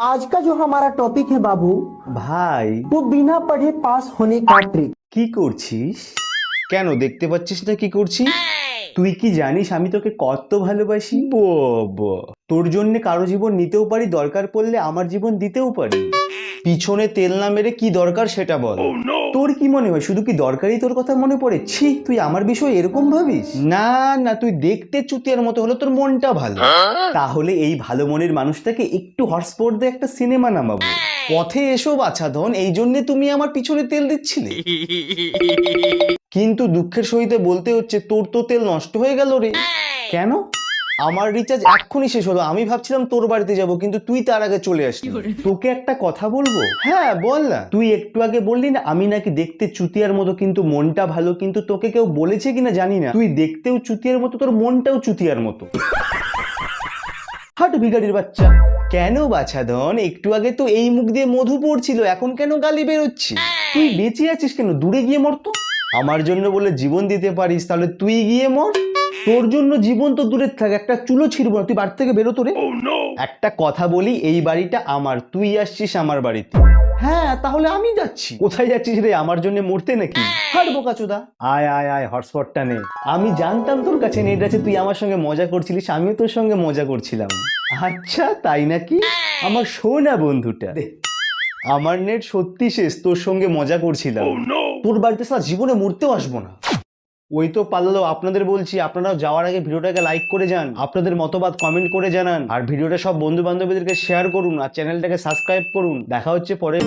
आज का जो हमारा टॉपिक है बाबू ভাই वो बिना पढ़े पास होने का ट्रिक কি করছিস কেন দেখতে পাচ্ছিস না কি করছি তুই কি জানিস আমি তোকে কত ভালোবাসি বাবা তোর জন্য কারো জীবন নিতেও পারি দরকার পড়লে আমার জীবন দিতেও পারি পিছনে তেল না মেরে কি দরকার সেটা বল। তোর কি মনে হয়? শুধু কি দরকারই তোর কথা মনে পড়ে? ছি তুই আমার বিষয়ে এরকম ভাবিস? না না তুই দেখতে চুতিয়ার মতো হলো তোর মনটা ভালো। তাহলে এই ভালো মনের মানুষটাকে একটু হটস্পট দিয়ে একটা সিনেমা নামাবো। পথে এসো বাছা ধন এই জন্য তুমি আমার পিছনে তেল দিচ্ছিলে। কিন্তু দুঃখের সহিতে বলতে হচ্ছে তোর তো তেল নষ্ট হয়ে গেল রে। কেন? আমার রিচার্জ এক্ষুনি শেষ হলো। আমি ভাবছিলাম তোর বাড়িতে যাব কিন্তু তুই তার আগে চলে আসলি। তোকে একটা কথা বলব? হ্যাঁ বল না। তুই একটু আগে বললি না আমি নাকি দেখতে চুতিয়ার মতো কিন্তু মনটা ভালো কিন্তু তোকে কেউ বলেছে কিনা জানি না। তুই দেখতেও চুতিয়ার মতো তোর মনটাও চুতিয়ার মতো। হাট ভিগাড়ির বাচ্চা। কেন বাছাধন একটু আগে তো এই মুখ দিয়ে মধু পড়ছিল এখন কেন গালি বেরোচ্ছি? তুই বেঁচে আছিস কেন? দূরে গিয়ে মর তো। আমার জন্য বলে জীবন দিতে পারিস তাহলে তুই গিয়ে মর। তোর জন্য জীবন তো দূরে থাক একটা চুলো ছিড়বো না তুই বাড়ি থেকে বেরো তো রে একটা কথা বলি এই বাড়িটা আমার তুই আসছিস আমার বাড়িতে। হ্যাঁ তাহলে আমি যাচ্ছি। কোথায় যাচ্ছিস রে আমার জন্য মরতে নাকি? হাট বোকাচোদা আয় আয় আয় হটস্পটটা নে। আমি জানতাম তোর কাছে নেট আছে তুই আমার সঙ্গে মজা করছিলিস আমিও তোর সঙ্গে মজা করছিলাম। আচ্ছা তাই নাকি? আমার শোনা বন্ধুটা। আমার নেট সত্যি শেষ তোর সঙ্গে মজা করছিলাম। তোর বাড়িতে সারা জীবনে মরতেও আসব না। ওই তো পারল আপনাদের বলছি, আপনারাও যাওয়ার আগে ভিডিওটাকে লাইক করে যান, আপনাদের মতবাদ কমেন্ট করে জানান, আর ভিডিওটা সব বন্ধু বান্ধবীদেরকে শেয়ার করুন, আর চ্যানেলটাকে সাবস্ক্রাইব করুন। দেখা হচ্ছে পরে।